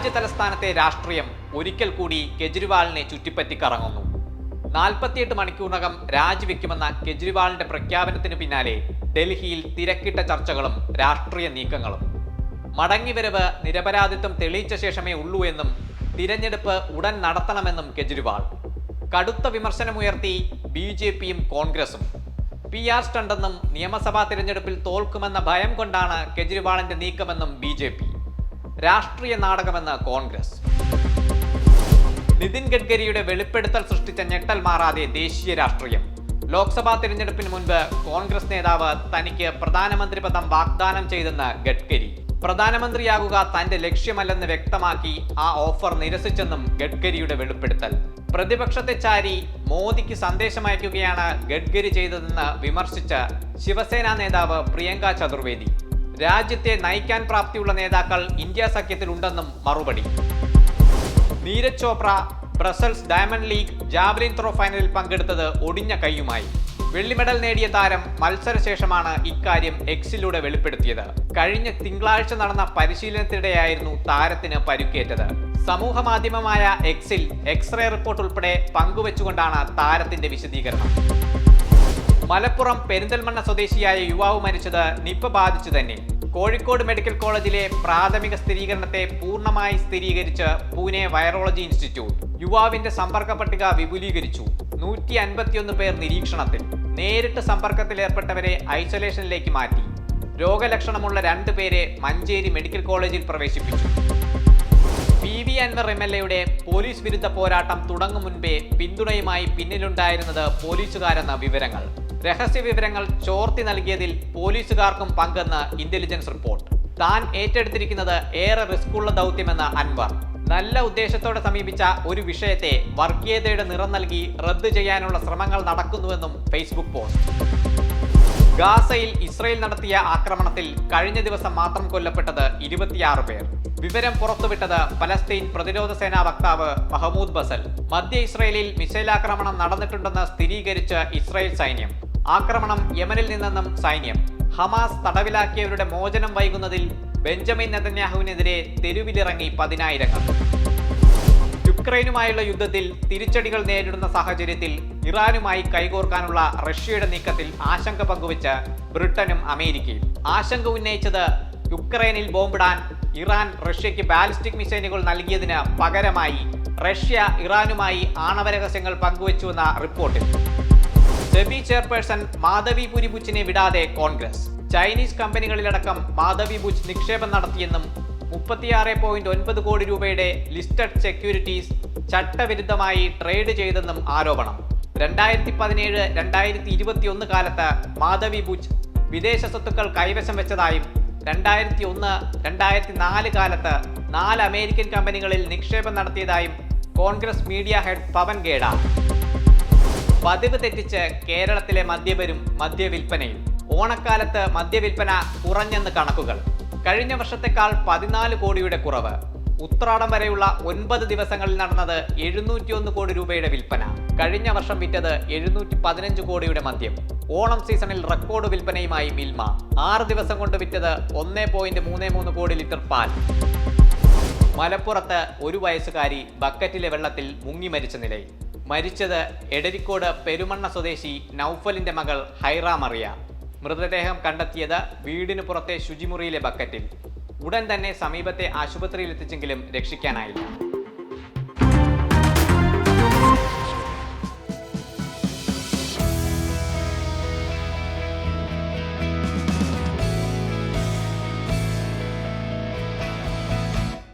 രാജ്യ തലസ്ഥാനത്തെ രാഷ്ട്രീയം ഒരിക്കൽ കൂടി കെജ്രിവാളിനെ ചുറ്റിപ്പറ്റി കറങ്ങുന്നു നാൽപ്പത്തിയെട്ട് മണിക്കൂറിനകം രാജിവെക്കുമെന്ന കെജ്രിവാളിന്റെ പ്രഖ്യാപനത്തിന് പിന്നാലെ ഡൽഹിയിൽ തിരക്കിട്ട ചർച്ചകളും രാഷ്ട്രീയ നീക്കങ്ങളും. മടങ്ങിവരവ് നിരപരാധിത്വം തെളിയിച്ച ശേഷമേ ഉള്ളൂ എന്നും തിരഞ്ഞെടുപ്പ് ഉടൻ നടത്തണമെന്നും കെജ്രിവാൾ. കടുത്ത വിമർശനമുയർത്തി ബി ജെ പിയും കോൺഗ്രസും. പി ആർ സ്റ്റണ്ടെന്നും നിയമസഭാ തിരഞ്ഞെടുപ്പിൽ തോൽക്കുമെന്ന ഭയം കൊണ്ടാണ് കെജ്രിവാളിന്റെ നീക്കമെന്നും ബി ജെ പി. രാഷ്ട്രീയ നാടകമെന്ന് കോൺഗ്രസ്. നിതിൻ ഗഡ്കരിയുടെ വെളിപ്പെടുത്തൽ സൃഷ്ടിച്ച ഞെട്ടൽ മാറാതെ ദേശീയ രാഷ്ട്രീയം. ലോക്സഭാ തിരഞ്ഞെടുപ്പിന് മുൻപ് കോൺഗ്രസ് നേതാവ് തനിക്ക് പ്രധാനമന്ത്രി പദം വാഗ്ദാനം ചെയ്തെന്ന് ഗഡ്കരി. പ്രധാനമന്ത്രിയാകുക തന്റെ ലക്ഷ്യമല്ലെന്ന് വ്യക്തമാക്കി ആ ഓഫർ നിരസിച്ചെന്നും ഗഡ്കരിയുടെ വെളിപ്പെടുത്തൽ. പ്രതിപക്ഷത്തെ ചാരി മോദിക്ക് സന്ദേശമയക്കുകയാണ് ഗഡ്കരി ചെയ്തതെന്ന് വിമർശിച്ച ശിവസേന നേതാവ് പ്രിയങ്ക ചതുർവേദി. രാജ്യത്തെ നയിക്കാൻ പ്രാപ്തിയുള്ള നേതാക്കൾ ഇന്ത്യ സഖ്യത്തിലുണ്ടെന്നും മറുപടി. Neeraj Chopra Brussels Diamond League javelin throw ഫൈനലിൽ പങ്കെടുത്തത് ഒടിഞ്ഞ കൈയുമായി. വെള്ളി മെഡൽ നേടിയ താരം മത്സരശേഷമാണ് ഇക്കാര്യം എക്സിലൂടെ വെളിപ്പെടുത്തിയത്. കഴിഞ്ഞ തിങ്കളാഴ്ച നടന്ന പരിശീലനത്തിനിടെയായിരുന്നു താരത്തിന് പരുക്കേറ്റത്. സമൂഹ മാധ്യമമായ എക്സിൽ എക്സ്റേ റിപ്പോർട്ട് ഉൾപ്പെടെ പങ്കുവച്ചുകൊണ്ടാണ് താരത്തിന്റെ വിശദീകരണം. മലപ്പുറം പെരിന്തൽമണ്ണ സ്വദേശിയായ യുവാവ് മരിച്ചത് നിപ്പ ബാധിച്ചു തന്നെ. കോഴിക്കോട് മെഡിക്കൽ കോളേജിലെ പ്രാഥമിക സ്ഥിരീകരണത്തെ പൂർണമായി സ്ഥിരീകരിച്ച് പൂനെ വൈറോളജി ഇൻസ്റ്റിറ്റ്യൂട്ട് യുവാവിന്റെ സമ്പർക്ക പട്ടിക വിപുലീകരിച്ചു. നൂറ്റി അൻപത്തിയൊന്ന് പേർ നിരീക്ഷണത്തിൽ. നേരിട്ട് സമ്പർക്കത്തിലേർപ്പെട്ടവരെ ഐസൊലേഷനിലേക്ക് മാറ്റി. രോഗലക്ഷണമുള്ള രണ്ട് പേരെ മഞ്ചേരി മെഡിക്കൽ കോളേജിൽ പ്രവേശിപ്പിച്ചു. P V Anwar M L എയുടെ പോലീസ് വിരുദ്ധ പോരാട്ടം തുടങ്ങും മുൻപേ പിന്തുണയുമായി പിന്നിലുണ്ടായിരുന്നത് പോലീസുകാരെന്ന വിവരങ്ങൾ. രഹസ്യ വിവരങ്ങൾ ചോർത്തി നൽകിയതിൽ പോലീസുകാർക്കും പങ്കെന്ന് ഇന്റലിജൻസ് റിപ്പോർട്ട് താൻ ഏറ്റെടുത്തിരിക്കുന്നത് ഏറെ റിസ്ക്കുള്ള ദൗത്യമെന്ന അൻവർ. നല്ല ഉദ്ദേശത്തോടെ സമീപിച്ച ഒരു വിഷയത്തെ വർഗീയതയുടെ നിറം നൽകി റദ്ദ് ചെയ്യാനുള്ള ശ്രമങ്ങൾ നടക്കുന്നുവെന്നും ഫേസ്ബുക്ക് പോസ്റ്റ് ഗാസയിൽ ഇസ്രയേൽ നടത്തിയ ആക്രമണത്തിൽ കഴിഞ്ഞ ദിവസം മാത്രം കൊല്ലപ്പെട്ടത് ഇരുപത്തിയാറ് പേർ. വിവരം പുറത്തുവിട്ടത് പലസ്തീൻ പ്രതിരോധ സേനാ വക്താവ് മഹമൂദ് ബസൽ. മധ്യ ഇസ്രയേലിൽ മിസൈൽ ആക്രമണം നടന്നിട്ടുണ്ടെന്ന് സ്ഥിരീകരിച്ച് ഇസ്രയേൽ സൈന്യം. ആക്രമണം യമനിൽ നിന്നെന്നും സൈന്യം. ഹമാസ് തടവിലാക്കിയവരുടെ മോചനം വൈകുന്നതിൽ ബെഞ്ചമിൻ നെതന്യാഹുവിനെതിരെ തെരുവിലിറങ്ങി പതിനായിരങ്ങൾ. യുക്രൈനുമായുള്ള യുദ്ധത്തിൽ തിരിച്ചടികൾ നേരിടുന്ന സാഹചര്യത്തിൽ ഇറാനുമായി കൈകോർക്കാനുള്ള റഷ്യയുടെ നീക്കത്തിൽ ആശങ്ക പങ്കുവച്ച് ബ്രിട്ടനും അമേരിക്കയും. ആശങ്ക ഉന്നയിച്ചത് യുക്രൈനിൽ ബോംബിടാൻ ഇറാൻ റഷ്യയ്ക്ക് ബാലിസ്റ്റിക് മിസൈലുകൾ നൽകിയതിന് പകരമായി റഷ്യ ഇറാനുമായി ആണവരഹസ്യങ്ങൾ പങ്കുവച്ചുവെന്ന റിപ്പോർട്ടിൽ. സെബി ചെയർപേഴ്സൺ മാധവി പുരിപുച്ചിനെ വിടാതെ കോൺഗ്രസ്. ചൈനീസ് കമ്പനികളിലടക്കം മാധവി ബുച്ച് നിക്ഷേപം നടത്തിയെന്നും മുപ്പത്തിയാറ് പോയിന്റ് ഒൻപത് കോടി രൂപയുടെ ലിസ്റ്റഡ് സെക്യൂരിറ്റീസ് ചട്ടവിരുദ്ധമായി ട്രേഡ് ചെയ്തെന്നും ആരോപണം. രണ്ടായിരത്തി പതിനേഴ് രണ്ടായിരത്തി ഇരുപത്തിയൊന്ന് കാലത്ത് മാധവി ബുച്ച് വിദേശ സ്വത്തുക്കൾ കൈവശം വെച്ചതായും രണ്ടായിരത്തി ഒന്ന് രണ്ടായിരത്തി നാല് കാലത്ത് നാല് അമേരിക്കൻ കമ്പനികളിൽ നിക്ഷേപം നടത്തിയതായും കോൺഗ്രസ് മീഡിയ ഹെഡ് പവൻ ഗേഡ പതിവ് തെറ്റിച്ച് കേരളത്തിലെ മദ്യപരും മദ്യവിൽപ്പനയും ഓണക്കാലത്ത് മദ്യവിൽപ്പന കുറഞ്ഞെന്ന് കണക്കുകൾ. കഴിഞ്ഞ വർഷത്തെക്കാൾ പതിനാല് കോടിയുടെ കുറവ്. ഉത്രാടം വരെയുള്ള ഒൻപത് ദിവസങ്ങളിൽ നടന്നത് എഴുന്നൂറ്റിയൊന്ന് കോടി രൂപയുടെ വിൽപ്പന. കഴിഞ്ഞ വർഷം വിറ്റത് എഴുന്നൂറ്റി പതിനഞ്ച് കോടിയുടെ മദ്യം. ഓണം സീസണിൽ റെക്കോർഡ് വിൽപ്പനയുമായി മിൽമ. ആറ് ദിവസം കൊണ്ട് വിറ്റത് ഒന്നേ പോയിന്റ് മൂന്ന് മൂന്ന് കോടി ലിറ്റർ പാൽ. മലപ്പുറത്ത് ഒരു വയസ്സുകാരി ബക്കറ്റിലെ വെള്ളത്തിൽ മുങ്ങി മരിച്ച നിലയിൽ. മരിച്ചത് എടരിക്കോട് പെരുമണ്ണ സ്വദേശി നൌഫലിന്റെ മകൾ ഹൈറ മറിയ മൃതദേഹം കണ്ടെത്തിയത് വീടിന് പുറത്തെ ശുചിമുറിയിലെ ബക്കറ്റിൽ. ഉടൻ തന്നെ സമീപത്തെ ആശുപത്രിയിൽ എത്തിച്ചെങ്കിലും രക്ഷിക്കാനായില്ല.